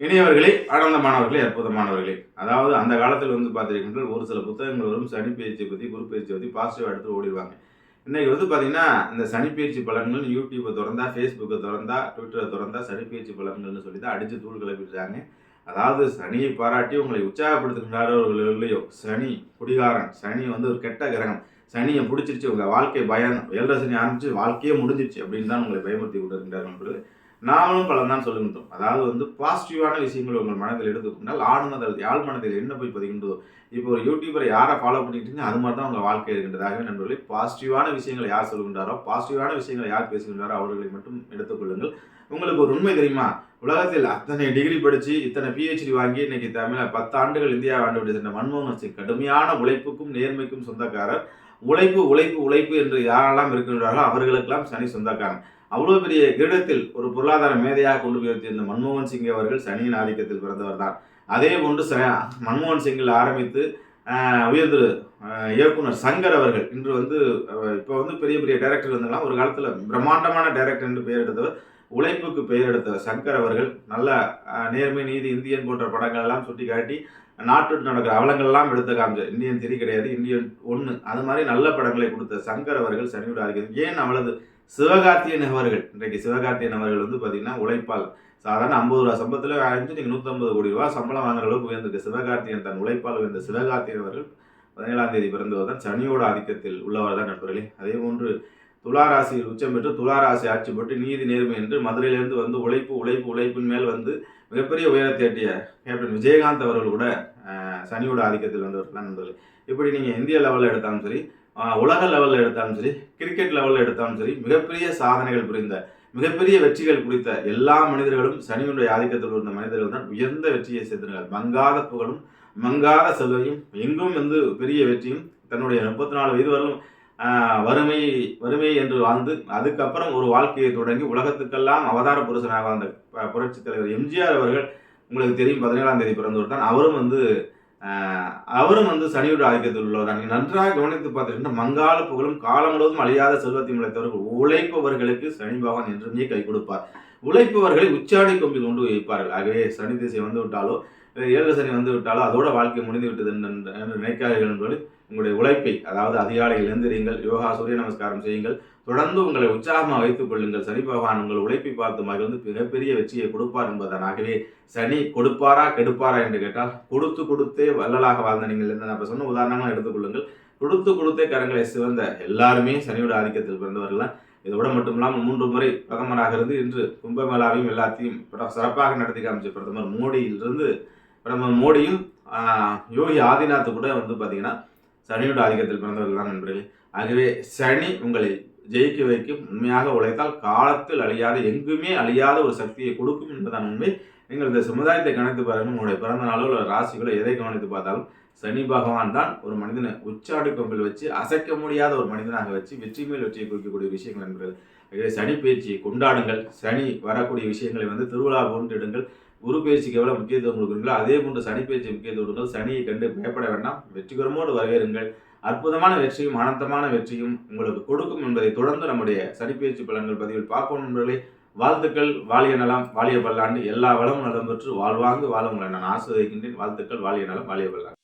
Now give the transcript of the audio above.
இனியவர்களே ஆனந்தமானவர்களே அற்புதமானவர்களே அதாவது அந்த காலத்தில் வந்து பார்த்துருக்கின்ற ஒரு சில புத்தகங்கள் வரும். சனி பயிற்சியை பற்றி குரு பயிற்சியை பற்றி பாசிட்டிவாக எடுத்து ஓடிடுவாங்க. இன்னைக்கு வந்து பார்த்தீங்கன்னா இந்த சனி பயிற்சி பலன்கள் யூடியூப்பை திறந்தா ஃபேஸ்புக்கை திறந்தா ட்விட்டரை திறந்தா சனி பயிற்சி பலன்கள்னு சொல்லி தான் அடித்து தூள் கிளப்பிடுறாங்க. அதாவது சனியை பாராட்டி உங்களை உற்சாகப்படுத்துகின்றார்கள் இல்லையோ சனி குடிகாரன் சனி வந்து ஒரு கெட்ட கிரகம். சனியை பிடிச்சிருச்சு உங்கள் வாழ்க்கை பயம் ஏழரை சனி ஆரம்பிச்சு வாழ்க்கையே முடிஞ்சிருச்சு அப்படின்னு தான் உங்களை பயமுறுத்தி கொண்டிருக்கிறார்கள் என்பது நாமளும் பலன் தான் சொல்லுகின்றோம் அதாவது வந்து பாசிட்டிவான விஷயங்கள் உங்கள் மனதில் எடுத்துக்கொண்டால் ஆழ்மனதில் யாழ் மனதில் என்ன போய் பதிகின்றதோ இப்போ ஒரு யூடியூபரை யாரை ஃபாலோ பண்ணிட்டு அது மாதிரி தான் உங்கள் வாழ்க்கை இருக்கின்றதாகவே நண்பர்களே பாசிட்டிவான விஷயங்களை யார் சொல்கின்றாரோ பாசிட்டிவான விஷயங்களை யார் பேசுகின்றாரோ அவர்களை மட்டும் எடுத்துக்கொள்ளுங்கள் உங்களுக்கு ஒரு உண்மை தெரியுமா? உலகத்தில் அத்தனை டிகிரி படித்து இத்தனை பிஹெச்டி வாங்கி இன்னைக்கு தமிழ் பத்து ஆண்டுகள் இந்தியா ஆண்டு விட்டு சென்ற மன்மோகன் சிங் கடுமையான உழைப்புக்கும் நேர்மைக்கும் சொந்தக்காரர். உழைப்பு உழைப்பு உழைப்பு என்று யாரெல்லாம் இருக்கின்றார்களோ அவர்களுக்கெல்லாம் சனி சொந்தக்காரன். அவ்வளோ பெரிய கிரீடத்தில் ஒரு பொருளாதார மேதையாக கொண்டு போய் வச்சிருந்த மன்மோகன் சிங் அவர்கள் சனியின் ஆதிக்கத்தில் பிறந்தவர் தான் அதே போன்று ச மன்மோகன் சிங்கில் ஆரம்பித்து உயர்ந்து இயக்குனர் சங்கர் அவர்கள். இன்று வந்து இப்போ வந்து பெரிய பெரிய டைரக்டர் இருந்தெல்லாம் ஒரு காலத்தில் பிரம்மாண்டமான டைரக்டர் என்று பெயர் எடுத்தவர் உழைப்புக்கு பெயர் எடுத்தவர் சங்கர் அவர்கள். நல்ல நேர்மை நீதி இந்தியன் போன்ற படங்கள் எல்லாம் சுட்டி காட்டி நாட்டு நடக்கிற அவலங்கள்லாம் எடுத்த காமிச்சார் இந்தியன் திரி கிடையாது இந்தியன் ஒன்று அது மாதிரி நல்ல படங்களை கொடுத்த சங்கர் அவர்கள் சனியோட ஆதிக்கம். ஏன் அவளது சிவகார்த்தியன் அவர்கள் இன்றைக்கு சிவகார்த்தியன் அவர்கள் வந்து பார்த்தீங்கன்னா உழைப்பால். சாதாரண ஐம்பது ரூபா சம்பளத்தில் அஞ்சு நீங்கள் நூற்றம்பது கோடி ரூபா சம்பளம் வாங்குற அளவுக்கு உயர்ந்திருக்கு. சிவகார்த்தியன் தன் உழைப்பால் உயர்ந்த சிவகார்த்தியன் அவர்கள் பதினேழாம் தேதி பிறந்தவர் தான் சனியோட ஆதிக்கத்தில் உள்ளவர் தான் நண்பர்களே. அதே போன்று துளாராசியில் உச்சம் பெற்று துளாராசி ஆட்சி பெற்று நீதி நேர்மை என்று மதுரையிலிருந்து வந்து உழைப்பு உழைப்பு உழைப்பின் மேல் வந்து மிகப்பெரிய உயரத்தை எட்டிய கேப்டன் விஜயகாந்த் அவர்கள் கூட சனியோட ஆதிக்கத்தில் வந்தவர் தான் நண்பர்களே. இப்படி நீங்கள் இந்திய லெவலில் எடுத்தாலும் சரி உலக லெவலில் எடுத்தாலும் சரி கிரிக்கெட் லெவலில் எடுத்தாலும் சரி மிகப்பெரிய சாதனைகள் புரிந்த மிகப்பெரிய வெற்றிகள் குறித்த எல்லா மனிதர்களும் சனியுடைய ஆதிக்கத்தில் இருந்த மனிதர்கள் தான் உயர்ந்த வெற்றியை சேர்த்திருந்தார் மங்காத புகழும் மங்காத செல்வையும் எங்கும் வந்து பெரிய வெற்றியும் தன்னுடைய முப்பத்தி நாலு வயது வரலும் வறுமை வறுமை என்று வாழ்ந்து அதுக்கப்புறம் ஒரு வாழ்க்கையை தொடங்கி உலகத்துக்கெல்லாம் அவதார புருஷனாக வாழ்ந்த ப- புரட்சித் தலைவர் எம்ஜிஆர் அவர்கள் உங்களுக்கு தெரியும் பதினேழாம் தேதி பிறந்தவர் தான். அவரும் வந்து அவரும் வந்து சனியோட ஆதிக்கத்தில் உள்ளவர் தான் நன்றாக கவனித்து பார்த்துக்கிட்டா மங்கால புகழும் காலம் முழுவதும் அழியாத செல்வத்தை முளைத்தவர்கள் உழைப்பவர்களுக்கு சனி பகவான் என்றுமே கை கொடுப்பார். உழைப்பவர்களை உச்சாடி கொம்பில் கொண்டு வைப்பார்கள். ஆகவே சனி திசை வந்து விட்டாலோ ஏழு சனி வந்து விட்டாலும் அதோட வாழ்க்கை முடிந்து விட்டது என்று என்று நினைக்காதீர்கள் என்பது உங்களுடைய உழைப்பை அதாவது அதிகாலையில் எழுந்திரீங்கள் யோகா சூரிய நமஸ்காரம் செய்யுங்கள் தொடர்ந்து உங்களை உற்சாகமாக வைத்துக் கொள்ளுங்கள். சனி பகவான் உங்கள் உழைப்பை பார்த்து மகிழ்ந்து மிகப்பெரிய வெற்றியை கொடுப்பார் என்பதனாகவே சனி கொடுப்பாரா கெடுப்பாரா என்று கேட்டால் கொடுத்து கொடுத்தே வள்ளலாக வாழ்ந்த நீங்கள் இருந்த நான் சொன்ன உதாரணமாக எடுத்துக்கொள்ளுங்கள் கொடுத்து கொடுத்தே கரங்களை சிவந்த எல்லாருமே சனியோட ஆதிக்கத்தில் பிறந்தவர்கள் தான். இதோட மட்டும் இல்லாமல் மூன்று முறை பிரதமராக இருந்து இன்று கும்பமேளாவையும் எல்லாத்தையும் சிறப்பாக நடத்தி காமிச்ச பிரதமர் மோடியிலிருந்து நம்ம மோடியும் யோகி ஆதிநாத் கூட வந்து பார்த்தீங்கன்னா சனியோட ஆதிக்கத்தில் பிறந்தவர்கள் தான் நண்பர்களே. ஆகவே சனி உங்களை ஜெயிக்க வைக்கும் உண்மையாக உழைத்தால் காலத்தில் அழியாத எங்குமே அழியாத ஒரு சக்தியை கொடுக்கும் என்பதான் உண்மை. நீங்கள் இந்த சமுதாயத்தை கவனித்து பாருங்கள் உங்களுடைய பிறந்த நாளோ இல்லை ராசிகளோ எதை கவனித்து பார்த்தாலும் சனி பகவான் தான் ஒரு மனிதனை உச்சாடு கொம்பில் வச்சு அசைக்க முடியாத ஒரு மனிதனாக வச்சு வெற்றி மேல் வெற்றியை குறிக்கக்கூடிய விஷயங்கள் என்பது சனி பயிற்சியை கொண்டாடுங்கள். சனி வரக்கூடிய விஷயங்களை வந்து திருவிழா போன்றிடுங்கள் குரு பயிற்சிக்கு எவ்வளோ முக்கியத்துவம் கொடுக்குறீங்களோ அதே போன்று சனி பயிற்சி முக்கியத்துவம் கொடுங்கள். சனியை கண்டு பயப்பட வேண்டாம். வெற்றிகரமோடு வரவேறுங்கள். அற்புதமான வெற்றியும் அனந்தமான வெற்றியும் உங்களுக்கு கொடுக்கும் என்பதை தொடர்ந்து நம்முடைய சனிப்பயிற்சி பலன்கள் பதிவில் பார்ப்போம் நண்பர்களே. வாழ்த்துக்கள். வாலிய நலம் வாலிய பல்லாண்டு எல்லா வளமும் நலம் பெற்று வாழ்வாங்கு வாழ உங்களை நான் ஆசிர்வதிக்கின்றேன். வாழ்த்துக்கள். வாலிய நலம் வாலிய பல்லாண்டு